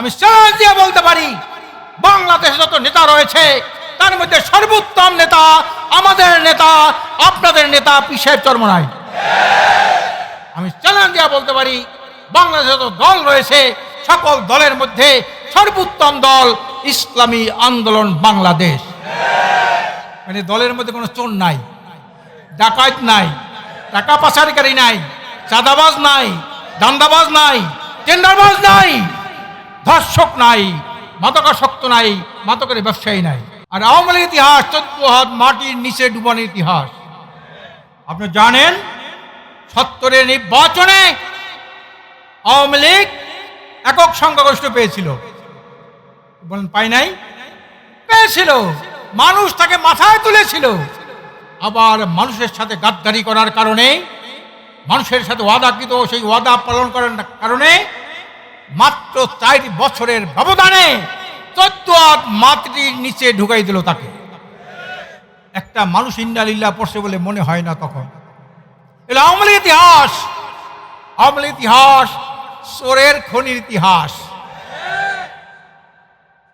আমি চ্যালেঞ্জ দিয়ে বলতে পারি, বাংলাদেশে যত নেতা রয়েছে, তার মধ্যে সর্বোত্তম নেতা আমাদের নেতা, আপনাদের নেতা পিসের চর্মনাই আমি চ্যালেঞ্জ দিয়ে বলতে পারি, বাংলাদেশে যত দল রয়েছে, সকল দলের মধ্যে সর্বোত্তম দল ইসলামী আন্দোলন বাংলাদেশ। মানে দলের মধ্যে কোনো চোর নাই, ডাকাত নাই, টাকা পাচারকারী নাই, চাঁদাবাজ নাই, দান্দাবাজ নাই, টেন্ডারবাজ নাই। ধর্ষক নাই, মাদকাসক্ত নাই, মাদকের ব্যবসায়ী নাই। আর আওয়ামী লীগের ইতিহাস, চোদ্দ হাত মাটির নিচে ডুবানোর ইতিহাস। আপনি জানেন সত্তরের নির্বাচনে আওয়ামী লীগ একক সংখ্যাগরিষ্ঠ পেয়েছিল। বলেন, পাই নাই? পেয়েছিল। মানুষ তাকে মাথায় তুলেছিল। আবার মানুষের সাথে গাদ্দারি করার কারণে, মানুষের সাথে ওয়াদাকৃত, সেই ওয়াদা পালন করার কারণে মাত্র চার বছরের ব্যবধানে চোদ্দ হাত মাটির নিচে ঢুকাই দিল তাকে। একটা মানুষ ইন্দালিল্লা পড়ছে বলে মনে হয় না তখন। এলো আওয়ামী ইতিহাস। লীগের ইতিহাস সোরের খনির ইতিহাস।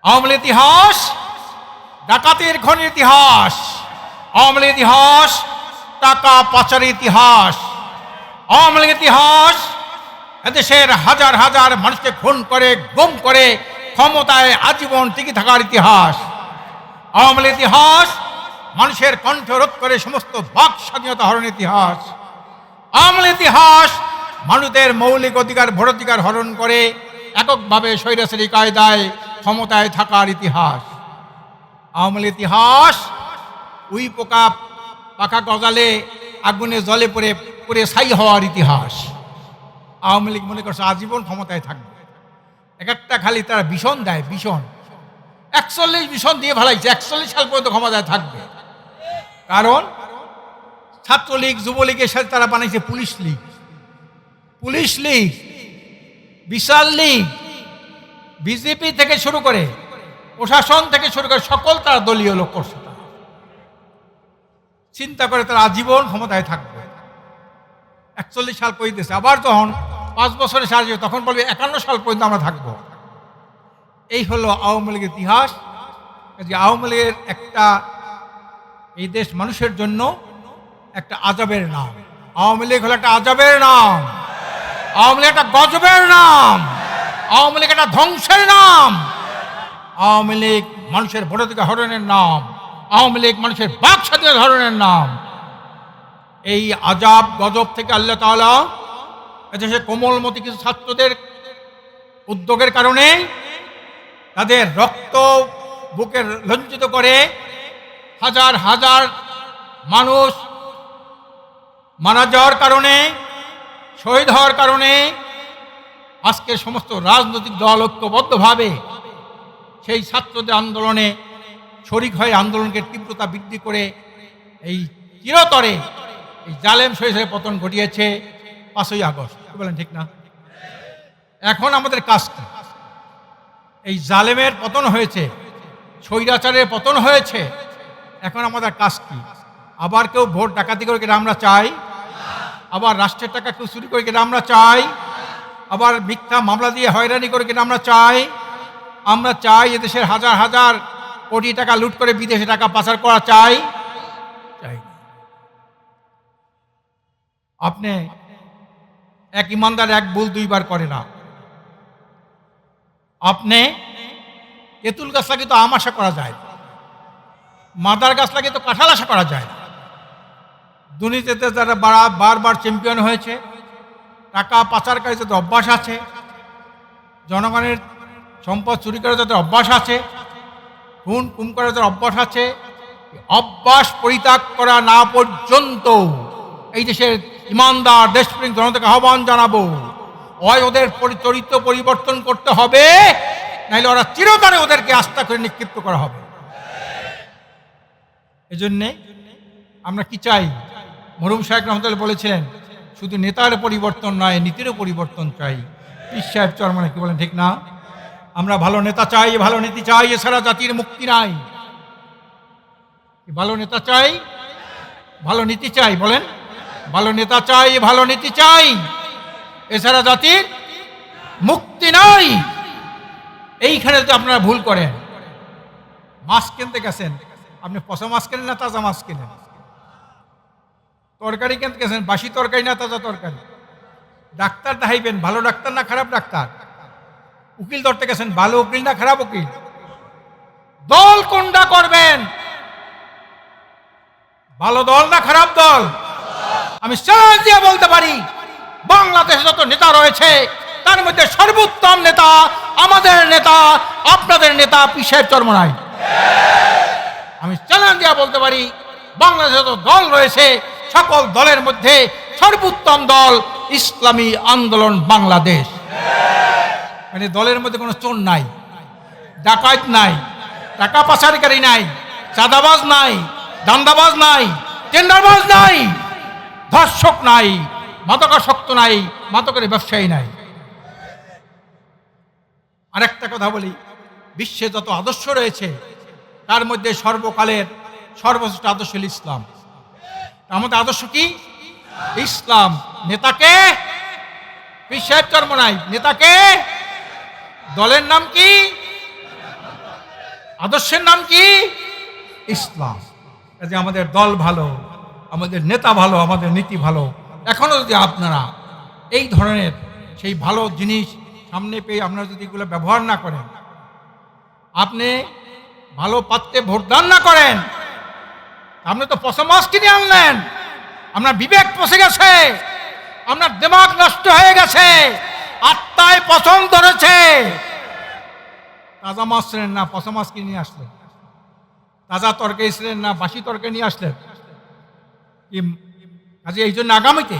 লীগের ইতিহাস, ডাকাতের খনির ইতিহাস। লীগের ইতিহাস, টাকা পাচারের ইতিহাস। লীগের ইতিহাস এদেশের হাজার হাজার মানুষকে খুন করে, গুম করে ক্ষমতায় আজীবন টিকে থাকার ইতিহাস। আওয়ামী ইতিহাস, মানুষের কণ্ঠ রোধ করে সমস্ত বাক স্বাধীনতা হরণের ইতিহাস। আওয়ামী ইতিহাস, মানুষদের মৌলিক অধিকার, ভোটাধিকার হরণ করে এককভাবে স্বৈরাচারী কায়দায় ক্ষমতায় থাকার ইতিহাস। আওয়ামী ইতিহাস, উই পোকা পাকা গজালে আগুনে জলে পড়ে পড়ে ছাই হওয়ার ইতিহাস। আওয়ামী লীগ মনে করছে আজীবন ক্ষমতায় থাকবে। এক একটা খালি তারা ভীষণ দেয়, ভীষণ। একচল্লিশ ভীষণ দিয়ে ভালাইছে একচল্লিশ সাল পর্যন্ত ক্ষমতায় থাকবে। কারণ ছাত্রলীগ, যুবলীগের সাথে তারা বানাইছে পুলিশ লীগ। পুলিশ লীগ, বিশাল লীগ, বিজেপি থেকে শুরু করে প্রশাসন থেকে শুরু করে সকল তারা দলীয় লোক করছে চিন্তা করে তারা আজীবন ক্ষমতায় থাকবে। একচল্লিশ সাল পর্যন্ত আবার যখন পাঁচ বছরের সাহায্য তখন বলবে একান্ন সাল পর্যন্ত আমরা থাকব। এই হলো আওয়ামী লীগের ইতিহাস। যে আওয়ামী লীগের একটা এই দেশ মানুষের জন্য একটা আজবের নাম। আওয়ামী লীগ হলো একটা আজবের নাম। আওয়ামী লীগ একটা গজবের নাম। আওয়ামী লীগ একটা ধ্বংসের নাম। আওয়ামী লীগ মানুষের ভোটাধিকার হরণের নাম। আওয়ামী লীগ মানুষের বাক স্বাধীনতা ধরনের নাম। এই আজাব গজব থেকে আল্লাহ তাআলা এদেশে কোমলমতি কিছু ছাত্রদের উদ্যোগের কারণে তাদের রক্ত বুকে লঞ্চিত করে হাজার হাজার মানুষ মারা যাওয়ার কারণে, শহীদ হওয়ার কারণে আজকে সমস্ত রাজনৈতিক দল ঐক্যবদ্ধভাবে সেই ছাত্রদের আন্দোলনে শরিক হয়ে আন্দোলনকে তীব্রতা বৃদ্ধি করে এই চিরতরে এই জালেম শহীদের পতন ঘটিয়েছে পাঁচই আগস্ট। বলেন, ঠিক না? এখন আমাদের কাজ এই জালেমের পতন হয়েছে, স্বৈরাচারের পতন হয়েছে, এখন আমাদের কাজ কি? আবার কেউ ভোট ডাকাতি করে কিনা আমরা চাই? আবার রাষ্ট্রের টাকা কেউ চুরি করে কিনা আমরা চাই? আবার মিথ্যা মামলা দিয়ে হয়রানি করে কিনা আমরা চাই? আমরা চাই এদেশের হাজার হাজার কোটি টাকা লুট করে বিদেশে টাকা পাচার করা চাই। আপনি এক ইমানদার এক ভুল দুইবার করে না। আপনি তেঁতুল গাছ লাগিয়ে তো আম আশা করা যায়, মাদার গাছ লাগিয়ে তো কাঁঠাল আশা করা যায়। দুর্নীতিতে যারা বারা- বারবার চ্যাম্পিয়ন হয়েছে, টাকা পাচারকারী যাদের অভ্যাস আছে, জনগণের সম্পদ চুরি করার যাদের অভ্যাস আছে, খুন কুম করার যাদের অভ্যাস আছে অভ্যাস পরিত্যাগ করা না পর্যন্ত এই দেশের ইমানদার দেশপ্রেমিক জনতাকে আহ্বান জানাব। হয় ওদের চরিত্র পরিবর্তন করতে হবে নাহলে ওরা চিরতরে ওদেরকে আস্থা করে নিক্ষিপ্ত করা হবে। এজন্যে আমরা কি চাই? মরুম সাহেব রহমতুল্লাহ বলেছিলেন শুধু নেতার পরিবর্তন নয়, নীতিরও পরিবর্তন চাই। পীর সাহেব চরমানে কি বলেন ঠিক না? আমরা ভালো নেতা চাই, ভালো নীতি চাই, এছাড়া জাতির মুক্তি নাই। ভালো নেতা চাই? ভালো নীতি চাই, বলেন। ভালো নেতা চাই, ভালো নীতি চাই। এছাড়া জাতির মুক্তি নাই। এইখানে যদি আপনারা ভুল করেন মাছ কিনতে গেছেন, আপনি পচা মাছ কেনেন না তাজা মাছ কেনেন? তরকারি কিনতে গেছেন, বাসি তরকারি না তাজা তরকারি? ডাক্তার দেখাইবেন, ভালো ডাক্তার না খারাপ ডাক্তার? উকিল ধরতে গেছেন, ভালো উকিল না খারাপ উকিল? দল কোনটা করবেন? ভালো দল না খারাপ দল? আমি চ্যালেঞ্জ দিয়ে বলতে পারি, বাংলাদেশে যত নেতা রয়েছে, তার মধ্যে সর্বোত্তম নেতা আমাদের নেতা, আপনাদের নেতা পিসের চর্মনাই আমি চ্যালেঞ্জ দিয়ে বলতে পারি, বাংলাদেশে যত দল রয়েছে, সকল দলের মধ্যে সর্বোত্তম দল ইসলামী আন্দোলন বাংলাদেশ। মানে দলের মধ্যে কোনো চোর নাই, ডাকাত নাই, টাকা পাচারকারী নাই, চাঁদাবাজ নাই, দান্দাবাজ নাই, টেন্ডারবাজ নাই। ধর্ষক নাই মাদকাসক্ত নাই, মাদকের ব্যবসায়ী নাই। আরেকটা কথা বলি, বিশ্বে যত আদর্শ রয়েছে, তার মধ্যে সর্বকালের সর্বশ্রেষ্ঠ আদর্শ হল ইসলাম। আমাদের আদর্শ কি? ইসলাম। নেতাকে বিশ্বের চর্ম নাই, নেতাকে দলের নাম কি? আদর্শের নাম কি? ইসলাম। আমাদের দল ভালো। আমাদের নেতা ভালো, আমাদের নীতি ভালো। এখনও যদি আপনারা এই ধরনের সেই ভালো জিনিস সামনে পেয়ে আপনারা যদি এগুলো ব্যবহার না করেন, আপনি ভালো পাত্রে ভোটদান না করেন, আপনি তো পচা মাছ কিনে আনলেন, আপনার বিবেক পচে গেছে, আপনার দিমাগ নষ্ট হয়ে গেছে, আত্মায় পছন্দ ধরেছে। তাজা মাছ ছিলেন না পচা মাছ কিনে আসলেন। তাজা তর্কে ছিলেন না, বাসি তর্কে নিয়ে আসলেন। কাজে এই জন্য আগামীতে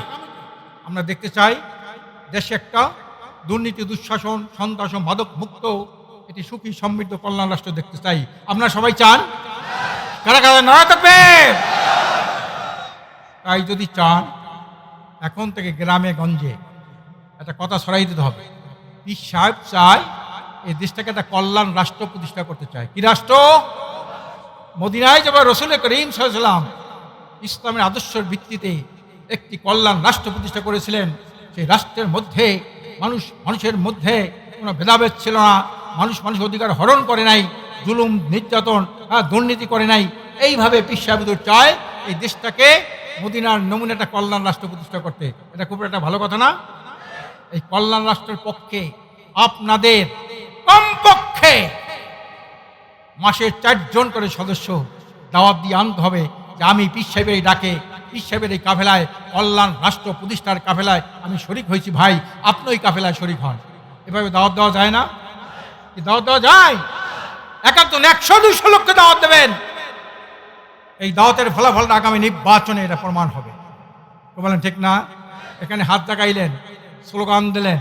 আমরা দেখতে চাই দেশে একটা দুর্নীতি, দুঃশাসন সন্ত্রাস মাদক মুক্ত, এটি সুখী, সমৃদ্ধ, কল্যাণ রাষ্ট্র দেখতে চাই। আপনারা সবাই চান? কারা কারা নারা থাকবে? তাই যদি চান, এখন থেকে গ্রামে, গঞ্জে একটা কথা ছড়াই দিতে হবে। পীর সাহেব চায় এই দেশটাকে একটা কল্যাণ রাষ্ট্র প্রতিষ্ঠা করতে চায়। কি রাষ্ট্র? মদিনায় যাবে রসুল করিম সাল্লাম ইসলামের আদর্শের ভিত্তিতে একটি কল্যাণ রাষ্ট্র প্রতিষ্ঠা করেছিলেন সেই রাষ্ট্রের মধ্যে মানুষ মানুষের মধ্যে কোনো ভেদাভেদ ছিল না। মানুষ মানুষ অধিকার হরণ করে নাই জুলুম নির্যাতন হ্যাঁ, দুর্নীতি করে নাই। এইভাবে পিসাবিদুর চায় এই দেশটাকে মদিনার নমুনা একটা কল্যাণ রাষ্ট্র প্রতিষ্ঠা করতে। এটা খুব একটা ভালো কথা না? এই কল্যাণ রাষ্ট্রের পক্ষে আপনাদের কমপক্ষে মাসে চারজন করে সদস্য দাওয়াত দিয়ে আনতে হবে। যে আমি পীর সাহেবের এই ডাকে, পীর সাহেবের এই কাফেলায়, কল্যাণ রাষ্ট্র প্রতিষ্ঠার কাফেলায় আমি শরিক হয়েছি ভাই। আপনি ওই কাফেলায় শরিক হন। এভাবে দাওয়াত দেওয়া যায় না? দাওয়াত দেওয়া যায়? একাত্তর, একশো, দুইশো লোককে দাওয়াত দেবেন। এই দাওয়াতের ফলাফলটা আগামী নির্বাচনে এটা প্রমাণ হবে। তো বলেন, ঠিক না? এখানে হাত দেখাইলেন স্লোগান দিলেন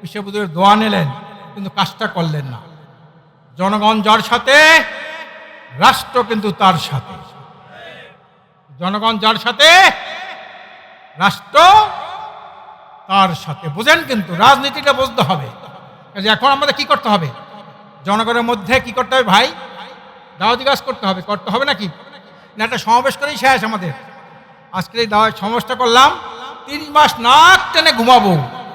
বিশ্বপুজোর দোয়া নিলেন, কিন্তু কাজটা করলেন না। জনগণ যার সাথে, রাষ্ট্র কিন্তু তার সাথে। জনগণ যার সাথে, রাষ্ট্র তার সাথে। বোঝেন কিন্তু রাজনীতিটা বুঝতে হবে। এখন আমাদের কি করতে হবে? জনগণের মধ্যে কি করতে হবে ভাই? দাওয়াতি কাজ করতে হবে। করতে হবে নাকি? না, একটা সমাবেশ করেই শেষ আমাদের। আজকে এই দাওয়া সমাবেশটা করলাম। তিন মাস নাক টেনে ঘুমাবো।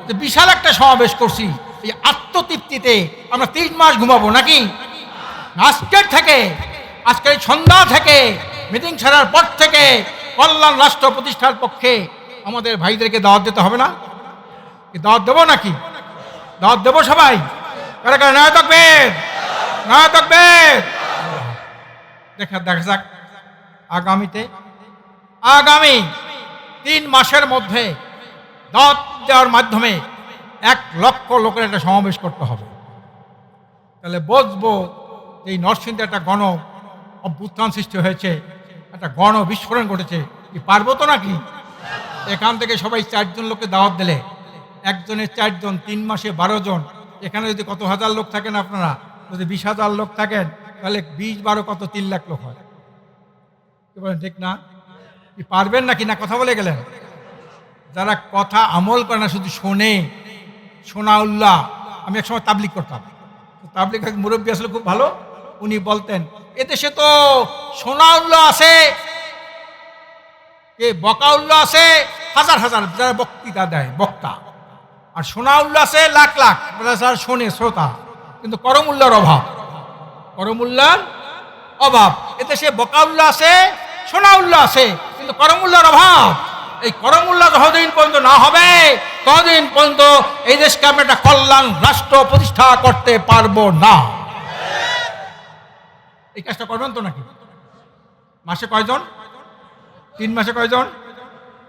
যে বিশাল একটা সমাবেশ করছি, এই আত্মতৃপ্তিতে আমরা তিন মাস ঘুমাবো নাকি? আজকের থেকে, আজকের সন্ধ্যা থেকে মিটিং ছাড়ার পর থেকে কল্যাণ রাষ্ট্র প্রতিষ্ঠার পক্ষে আমাদের ভাইদেরকে দাওয়াত দিতে হবে না? দাওয়াত দেবো নাকি? দাওয়াত দেবো সবাই? কারা কারা নয় থাকবে নয় থাকবে দেখা দেখা যাক আগামীতে। আগামী তিন মাসের মধ্যে দাওয়াত দেওয়ার মাধ্যমে এক লক্ষ লোকের একটা সমাবেশ করতে হবে। তাহলে বুঝব এই নরসিংদে একটা গণ অভ্যুত্থান সৃষ্টি হয়েছে। একটা গণ বিস্ফোরণ ঘটেছে। কি পারব তো নাকি? এখান থেকে সবাই চারজন লোককে দাওয়াত দিলে। একজনের চারজন, তিন মাসে বারো জন। এখানে যদি কত হাজার লোক থাকেন আপনারা? যদি বিশ হাজার লোক থাকেন, তাহলে বিশ বারো কত তিন লাখ লোক হয়। ঠিক না? কি পারবেন নাকি? না, কথা বলে গেলেন। যারা কথা আমল করে না, শুধু শোনে। শোনা উল্লাহ আমি একসময় তাবলিক করতাম। তাবলিক মুরব্বী আসলে খুব ভালো। উনি বলতেন এদেশে তো সোনা উল্ল আছে, এ বকা উল্লাহ আছে, হাজার হাজার যারা বক্তৃতা দেয়, বক্তা। আর সোনা উল্লাহ আছে, লাখ লাখ যারা শোনে, শ্রোতা। কিন্তু করমূল্যার অভাব। করমূল্যার অভাব। এতে সে বকাউল্লা আছে সোনাউল্লা আছে, কিন্তু করমূল্যার অভাব। এই করমূল্যা যতদিন পর্যন্ত না হবে, ততদিন পর্যন্ত এই দেশকে আমরা একটা কল্যাণ, রাষ্ট্র প্রতিষ্ঠা করতে পারব না। এই কাজটা করবেন তো নাকি? মাসে কয়জন? তিন মাসে কয়জন?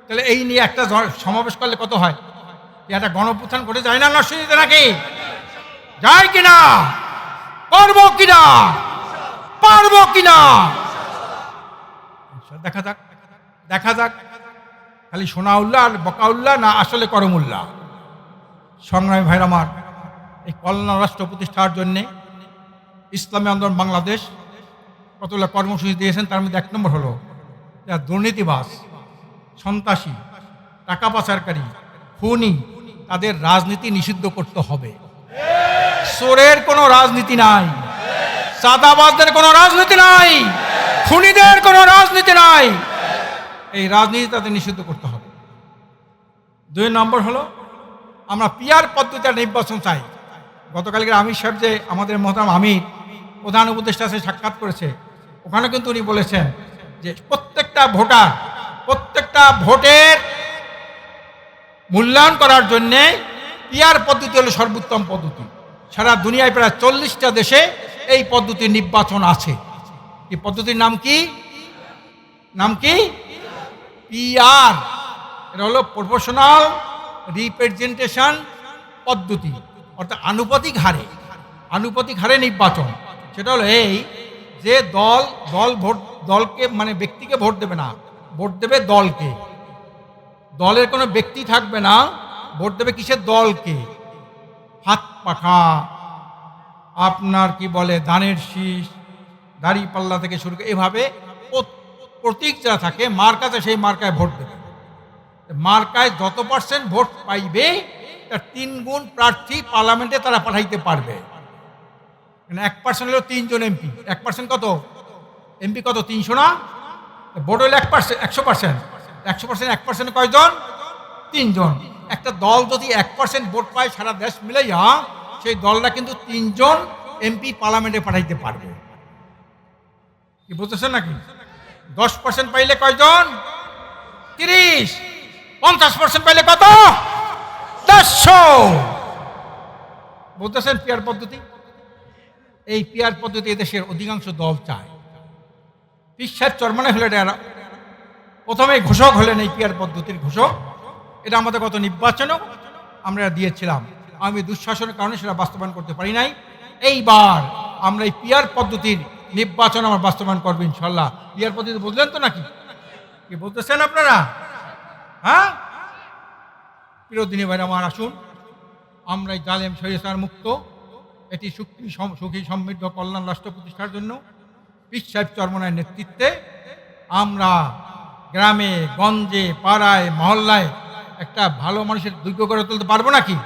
তাহলে এই নিয়ে একটা সমাবেশ করলে কত হয়? একটা গণপুত্থান করে যায় না নরসিংদীতে নাকি? যায় কিনা? পারব কিনা? পারব কিনা? দেখা যাক দেখা যাক। খালি সোনাউল্লাহ আর বকাউল্লাহ না আসলে করমুল্লাহ? সংগ্রামী ভাইর আমার, এই কল্যাণ রাষ্ট্র প্রতিষ্ঠার জন্যে ইসলামী আন্দোলন বাংলাদেশ কতগুলো কর্মসূচি দিয়েছেন, তার মধ্যে এক নম্বর হলো দুর্নীতিবাস সন্ত্রাসী, টাকা পাচারকারী, খুনি, তাদের রাজনীতি নিষিদ্ধ করতে হবে। চোরের কোনো রাজনীতি নাই, চাঁদাবাজদের কোনো রাজনীতি নাই, খুনিদের কোনো রাজনীতি নাই। এই রাজনীতি তাদের নিষিদ্ধ করতে হবে। দুই নম্বর হলো, আমরা পিয়ার পদ্ধতিতে নির্বাচন চাই। গতকালকে আমির সাহেব যে আমাদের মহতাম আমির, প্রধান উপদেষ্টা সে সাক্ষাৎ করেছে। ওখানে কিন্তু উনি বলেছেন যে প্রত্যেকটা ভোটার, প্রত্যেকটা ভোটের মূল্যায়ন করার জন্যে পিয়ার পদ্ধতি হলো সর্বোত্তম পদ্ধতি। সারা দুনিয়ায় প্রায় চল্লিশটা দেশে এই পদ্ধতির নির্বাচন আছে। এই পদ্ধতির নাম কি? নাম কি? পিআর। এটা হলো প্রফেশনাল রিপ্রেজেন্টেশন পদ্ধতি, অর্থাৎ আনুপাতিক হারে আনুপাতিক হারে নির্বাচন। সেটা হলো এই যে দল দল ভোট, দলকে মানে ব্যক্তিকে ভোট দেবে না, ভোট দেবে দলকে। দলের কোনো ব্যক্তি থাকবে না, ভোট দেবে কিসের দলকে? হাত পাখা, আপনার কি বলে, দানের শীষ দাড়ি পাল্লা থেকে শুরু করে এভাবে প্রত- প্রতীক যা থাকে মার্কাতে সেই মার্কায় ভোট দেবে। মার্কায় যত পার্সেন্ট ভোট পাইবে, তার তিন গুণ প্রার্থী পার্লামেন্টে তারা পাঠাইতে পারবে। এক পার্সেন্ট হলো তিনজন এমপি এক পার্সেন্ট কত? এমপি কত? তিনশো না? ভোট হলো এক পার্সেন্ট একশো পার্সেন্ট একশো পার্সেন্ট এক পার্সেন্ট কয়জন? তিনজন। একটা দল যদি এক পার্সেন্ট ভোট পায়, সারা দেশ মিলাইয়া সেই দলটা কিন্তু তিনজন এমপি পার্লামেন্টে পাঠাইতে পারবে। কি বুঝতেছেন নাকি? দশ পার্সেন্ট পাইলে কয়জন? তিরিশ। পঞ্চাশ পার্সেন্ট পাইলে কত? দেড়শো। বুঝতেছেন পিয়ার পদ্ধতি? এই পিয়ার পদ্ধতি দেশের অধিকাংশ দল চায়। পিসার চরমানে হলে এটা প্রথমে ঘোষক হলেন এই পিয়ার পদ্ধতির ঘোষক। এটা আমাদের গত নির্বাচনেও আমরা দিয়েছিলাম। আমি দুঃশাসনের কারণে সেটা বাস্তবায়ন করতে পারি নাই। এইবার আমরা এই পিয়ার পদ্ধতির নির্বাচন আমার বাস্তবায়ন করব ইনশাল্লাহ। পিয়ার পদ্ধতি বুঝলেন তো নাকি? কি বলতেছেন আপনারা? হ্যাঁ? প্রিয়দিনী ভাই আমার আসুন। আমরা এই জালেম সহিসার মুক্ত। এটি সুখী সুখী সমৃদ্ধ কল্যাণ রাষ্ট্র প্রতিষ্ঠার জন্য পীর সাহেব চর্মনায় নেতৃত্বে আমরা গ্রামে, গঞ্জে, পাড়ায়, মহল্লায় একটা ভালো মানুষের দুর্গ গড়ে তুলতে পারব নাকি?